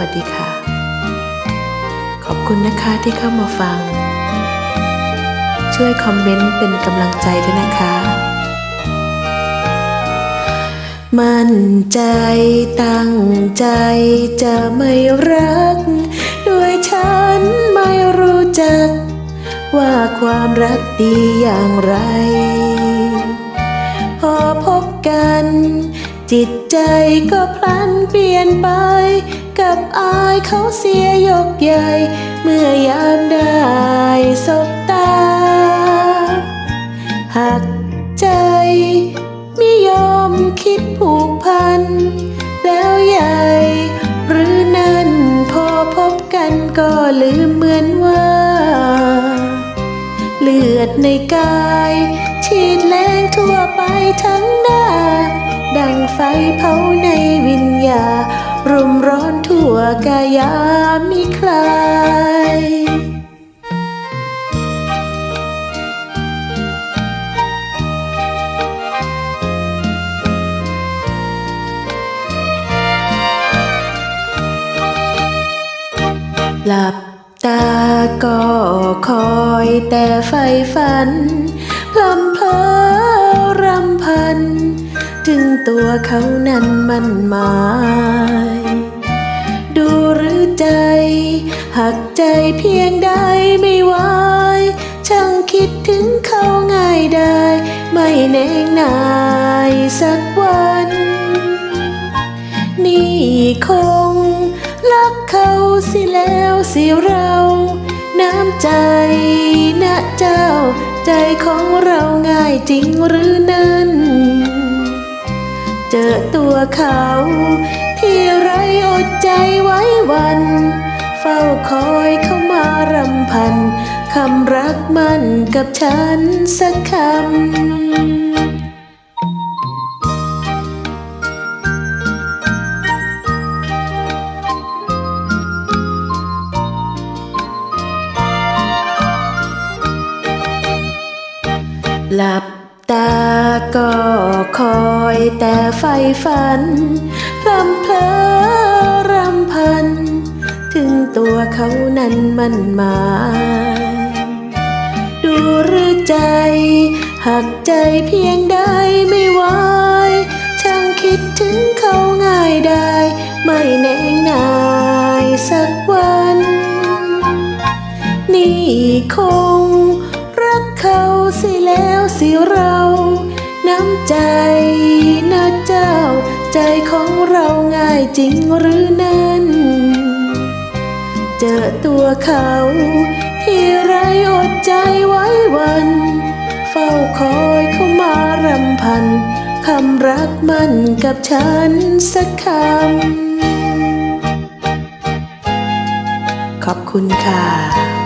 วัสดีค่ะ ขอบคุณนะคะที่เข้ามาฟัง ช่วยคอมเมนต์เป็นกำลังใจด้วยนะคะ มั่นใจตั้งใจจะไม่รัก ด้วยฉันไม่รู้จัก ว่าความรักดีอย่างไร พอพบกันจิตใจก็พลันเปลี่ยนไป เขาเสียยกใหญ่ เมื่อยามได้สบตา หักใจไม่ยอมคิดผูกพัน แล้วใหญ่ หรือนั้นพอพบกันก็ลืมเหมือนว่า เลือดในกาย ฉีดแรงทั่วไปทั้งหน้า ดังไฟเผาในวิญญา รุมร้อนทั่วกายามิคลายหลับตาก็คอยแต่ไฟฝัน ตัวเขานั้นมันหมาย ดูหรือใจ หักใจเพียงใดไม่ไหวช่างคิดถึงเขาง่ายได้ ไม่แน่งนายสักวัน นี่คงรักเขาสิแล้วสิเรา น้ำใจนะเจ้า ใจของเราง่ายจริงหรือนั้น เจอตัวเขา ที่ไรอดใจไว้วัน เฝ้าคอยเข้ามารำพันคำรักมันกับฉันสักคำหลับ ตาก็คอยแต่ไฟฝันพลำเพลอรำพัน ถึงตัวเขานั้นมันหมายดูหรือใจ หักใจเพียงใดไม่ไหวช่างคิดถึงเขาง่ายได้ ไม่แน่นายสักวัน นี่คง สิแล้วสิเรา น้ำใจนะเจ้า ใจของเราง่ายจริงหรือนั้น เจอตัวเขา ที่ไรอดใจไว้วัน เฝ้าคอยเข้ามารำพันคำรักมันกับฉันสักคำ ขอบคุณค่ะ